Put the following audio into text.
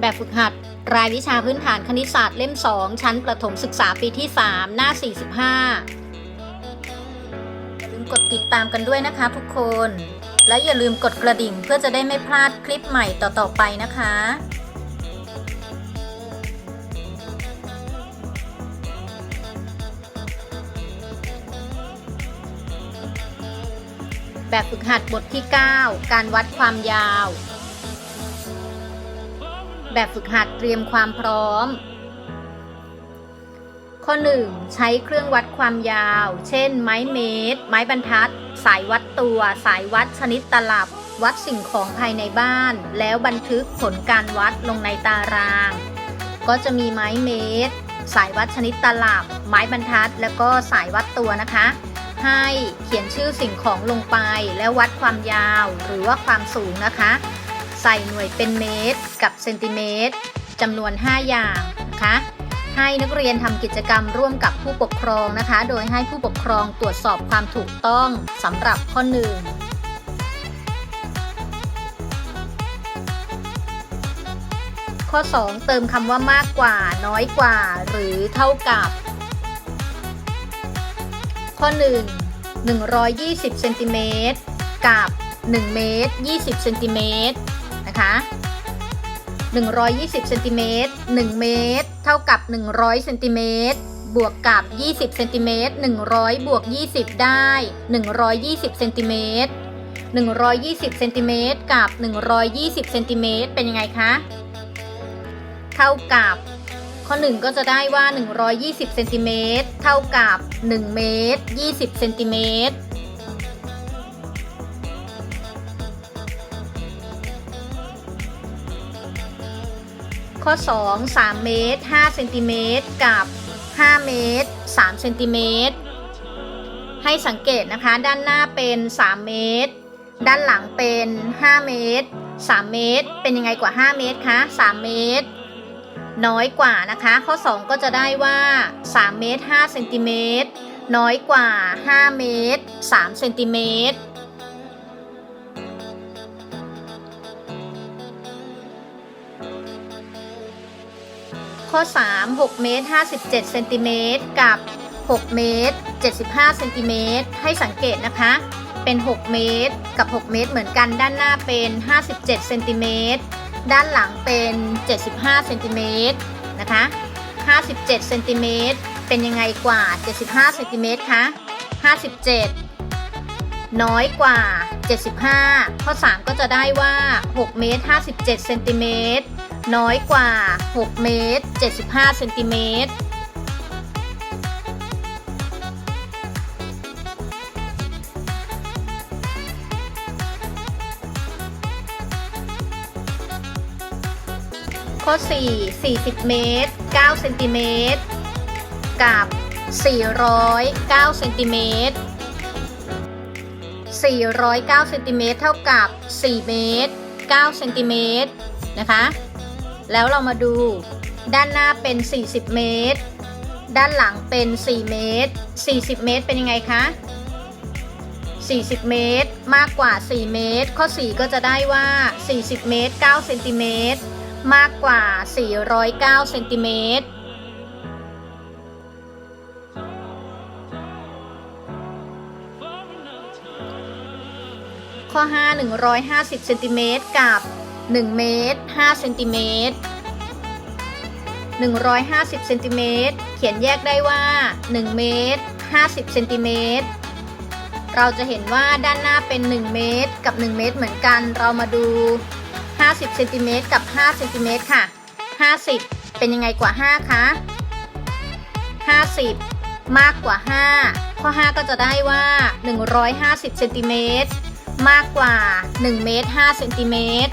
แบบฝึกหัด รายวิชาพื้นฐานคณิตศาสตร์เล่ม 2 ชั้นประถมศึกษาปีที่ 3 หน้า 45อย่าลืมกดติดตามกันด้วยนะคะทุกคน และอย่าลืมกดกระดิ่งเพื่อจะได้ไม่พลาดคลิปใหม่ต่อๆไปนะคะแบบฝึกหัดบทที่ 9 การวัดความยาว แบบฝึกหัดเตรียมความพร้อม ข้อ 1 ใช้เครื่องวัดความยาว เช่น ไม้เมตร ไม้บรรทัด สายวัดตัว สายวัดชนิดตลับ วัดสิ่งของภายในบ้าน แล้วบันทึกผลการวัดลงในตาราง ก็จะมีไม้เมตร สายวัดชนิดตลับ ไม้บรรทัด แล้วก็สายวัดตัวนะคะให้เขียนชื่อสิ่งของลงไปแล้ววัดความยาวหรือว่าความสูงนะคะ ใส่หน่วยเป็นเมตร กับเซนติเมตรจำนวน 5 อย่างนะคะให้นักเรียนทำกิจกรรมร่วมกับผู้ปกครองนะคะ โดยให้ผู้ปกครองตรวจสอบความถูกต้องสำหรับข้อหนึ่งข้อ 2 เติมคำว่ามากกว่า น้อยกว่า หรือเท่ากับ ข้อ 1 120เซนติเมตรกับ 1 เมตร 20เซนติเมตร นะคะ 120เซนติเมตร1เมตร เท่ากับ 100เซนติเมตรบวกกับ 20เซนติเมตร100 บวก 20 ได้ 120เซนติเมตร120เซนติเมตรกับ 120เซนติเมตรเป็นยังไงคะ เท่ากับ ข้อ 1 ก็จะได้ว่า 120เซนติเมตรเท่ากับ 1 เมตร 20เซนติเมตร ข้อ 2 3 เมตร5เซนติเมตรกับ 5 เมตร3เซนติเมตรให้สังเกตนะคะ ด้านหน้าเป็น 3 เมตร ด้านหลังเป็น 5 เมตร 3 เมตร เป็นยังไงกว่า 5 เมตรคะ 3 เมตร น้อยกว่านะคะ ข้อ 2 ก็จะได้ว่า 3 เมตร5เซนติเมตรน้อยกว่า 5 เมตร3เซนติเมตร ข้อ 3 6 เมตร 57 เซนติเมตรกับ 6 เมตร 75 เซนติเมตรให้สังเกตนะคะ เป็น 6 เมตรกับ 6 เมตรเหมือนกันด้านหน้าเป็น 57 เซนติเมตรด้านหลังเป็น 75 เซนติเมตรนะคะ 57 เซนติเมตรเป็นยังไงกว่า 75 เซนติเมตรคะ57 น้อยกว่า 75 ข้อ 3 ก็จะได้ว่า 6 เมตร 57 เซนติเมตร น้อยกว่า 6 เมตร 75 เซนติเมตร ข้อ 4 40 เมตร 9 เซนติเมตร กับ 409 เซนติเมตร 409 เซนติเมตรเท่ากับ 4 เมตร 9 เซนติเมตรนะคะ แล้วเรามาดูด้านหน้าเป็น 40 เมตร ด้านหลังเป็น 4 เมตร 40 เมตรเป็นยังไงคะ 40 เมตรมากกว่า 4 เมตร ข้อ 4 ก็จะได้ว่า 40 เมตร9เซนติเมตรมากกว่า 409เซนติเมตรข้อ 5 150เซนติเมตรกับ 1 เมตร5เซนติเมตร150เซนติเมตรเขียนแยกได้ว่า 1 เมตร 50เซนติเมตรเราจะเห็นว่าด้านหน้าเป็น 1 เมตร กับ 1 เมตรเหมือนกัน เรามาดู 50เซนติเมตรกับ5เซนติเมตรค่ะ 50 เป็นยังไงกว่า 5 คะ 50 มากกว่า 5 ข้อ 5 ก็จะได้ว่า 150เซนติเมตรมากกว่า 1 เมตร5เซนติเมตร